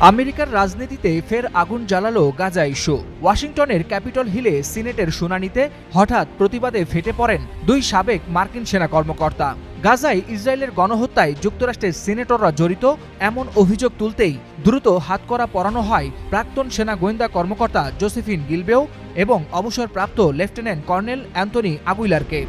আমেরিকার রাজনীতিতে ফের আগুন জ্বালালো গাজা ইস্যু ওয়াশিংটনের ক্যাপিটল হিলে সিনেটের শুনানিতে হঠাৎ প্রতিবাদে ফেটে পড়েন দুই সাবেক মার্কিন সেনা কর্মকর্তা। গাজায় ইসরায়েলের গণহত্যায় যুক্তরাষ্ট্রের সিনেটররা জড়িত এমন অভিযোগ তুলতেই দ্রুত হাতকড়া পরানো হয় প্রাক্তন সেনা গোয়েন্দা কর্মকর্তা জোসেফিন গিলবেও এবং অবসরপ্রাপ্ত লেফটেন্যান্ট কর্নেল অ্যান্টনি আগুইলারকে।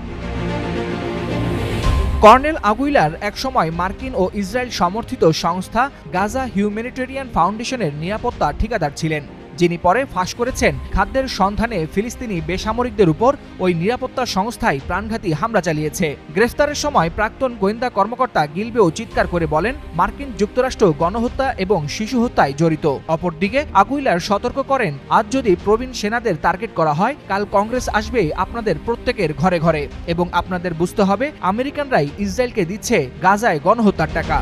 কর্নেল আগুইলার একসময় মার্কিন ও ইসরায়েল সমর্থিত সংস্থা গাজা হিউম্যানিটেরিয়ান ফাউন্ডেশনের নিরাপত্তা ঠিকাদার ছিলেন। যিনি পরে ফাঁস করেছেন, খাদ্যের সন্ধানে ফিলিস্তিনি বেসামরিকদের উপর ওই নিরাপত্তা সংস্থায় প্রাণঘাতী হামলা চালিয়েছে। গ্রেফতারের সময় প্রাক্তন গোয়েন্দা কর্মকর্তা গিলবেও চিৎকার করে বলেন, মার্কিন যুক্তরাষ্ট্র গণহত্যা এবং শিশু হত্যায় জড়িত। অপরদিকে আগুইলার সতর্ক করেন, আজ যদি প্রবীণ সেনাদের টার্গেট করা হয়, কাল কংগ্রেস আসবে আপনাদের প্রত্যেকের ঘরে ঘরে। এবং আপনাদের বুঝতে হবে, আমেরিকানরাই ইসরায়েলকে দিচ্ছে গাজায় গণহত্যার টাকা।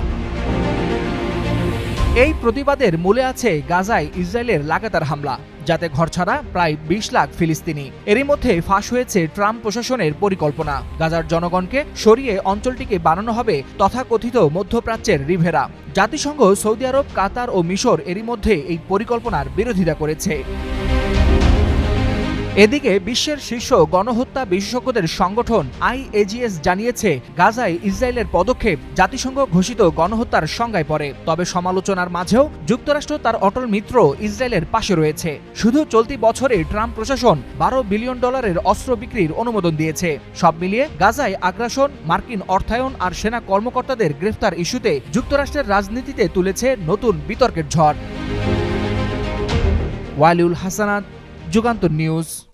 এই প্রতিবাদের মূলে আছে গাজায় ইসরায়েলের লাগাতার হামলা, যাতে ঘরছাড়া প্রায় বিশ লাখ ফিলিস্তিনি। এরই মধ্যে ফাঁস হয়েছে ট্রাম্প প্রশাসনের পরিকল্পনা। গাজার জনগণকে সরিয়ে অঞ্চলটিকে বানানো হবে তথাকথিত মধ্যপ্রাচ্যের রিভেরা। জাতিসংঘ, সৌদি আরব, কাতার ও মিশর এরই মধ্যে এই পরিকল্পনার বিরোধিতা করেছে। এদিকে বিশ্বের শীর্ষ গণহত্যা বিশেষজ্ঞদের সংগঠন আইএজিএস জানিয়েছে, গাজায় ইসরায়েলের পদক্ষেপ জাতিসংঘ ঘোষিত গণহত্যার সংজ্ঞায় পড়ে। তবে সমালোচনার মাঝেও যুক্তরাষ্ট্র তার অটল মিত্র ইসরায়েলের পাশে রয়েছে। শুধু চলতি বছরে ট্রাম্প প্রশাসন বারো বিলিয়ন ডলারের অস্ত্র বিক্রির অনুমোদন দিয়েছে। সব মিলিয়ে গাজায় আগ্রাসন, মার্কিন অর্থায়ন আর সেনা কর্মকর্তাদের গ্রেফতার ইস্যুতে যুক্তরাষ্ট্রের রাজনীতিতে তুলেছে নতুন বিতর্কের ঝড়। Waliul Hasnat Jukanto News.